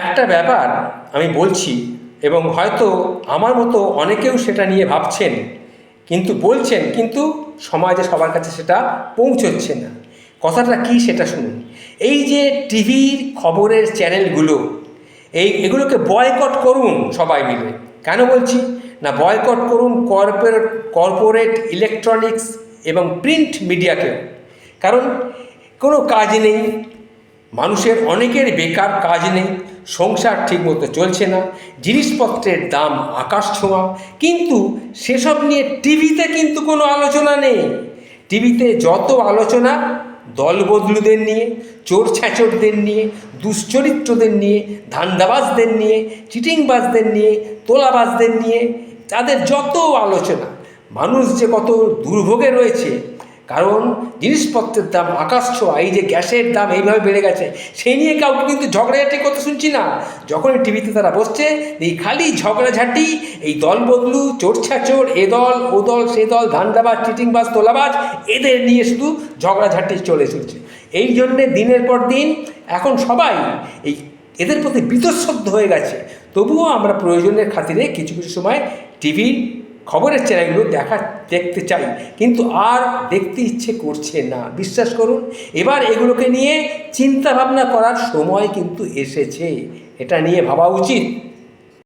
একটা ব্যাপার আমি বলছি, এবং হয়তো আমার মতো অনেকেও সেটা নিয়ে ভাবছেন, কিন্তু বলছেন, কিন্তু সমাজে সবার কাছে সেটা পৌঁছচ্ছে না। কথাটা কি সেটা শুনুন। এই যে টিভির খবরের চ্যানেলগুলো, এই এগুলোকে বয়কট করুন সবাই মিলে। কেন বলছি? না, বয়কট করুন কর্পোরেট কর্পোরেট ইলেকট্রনিক্স এবং প্রিন্ট মিডিয়াকে কারণ কোনো কাজ নেই, মানুষের অনেকের বেকার কাজ নেই সংসার ঠিকমতো চলছে না, জিনিসপত্রের দাম আকাশ ছোঁয়া, কিন্তু সেসব নিয়ে টিভিতে কিন্তু কোনো আলোচনা নেই। টিভিতে যত আলোচনা দলবদলুদের নিয়ে, চোর ছ্যাচরদের নিয়ে, দুশ্চরিত্রদের নিয়ে, ধান্দাবাজদের নিয়ে, চিটিংবাজদের নিয়ে, তোলাবাজদের নিয়ে, তাদের যত আলোচনা, মানুষ যে কত দুর্ভোগে রয়েছে কারণ জিনিসপত্রের দাম আকাশ ছোঁয়া, এই যে গ্যাসের দাম এইভাবে বেড়ে গেছে সেই নিয়ে কাউকে কিন্তু ঝগড়াঝাটি করতে শুনছি না। যখনই টিভিতে তারা বসছে, এই খালি ঝগড়াঝাটি, এই দল বদলু চোর, এ দল, ও দল, সে দল, ধান্দাবাজ, চিটিংবাজ, তোলাবাজ, এদের নিয়ে শুধু ঝগড়াঝাটি চলে চলছে এই জন্যে দিনের পর দিন এখন সবাই এই এদের প্রতি বীতশ্রদ্ধ হয়ে গেছে। তবুও আমরা প্রয়োজনের খাতিরে কিছু কিছু সময় টিভি খবরের চ্যানেলগুলো দেখা, দেখতে চাই। কিন্তু আর দেখতে ইচ্ছে করছে না। বিশ্বাস করুন, এবার এগুলোকে নিয়ে চিন্তা ভাবনা করার সময় কিন্তু এসেছে। এটা নিয়ে ভাবা উচিত।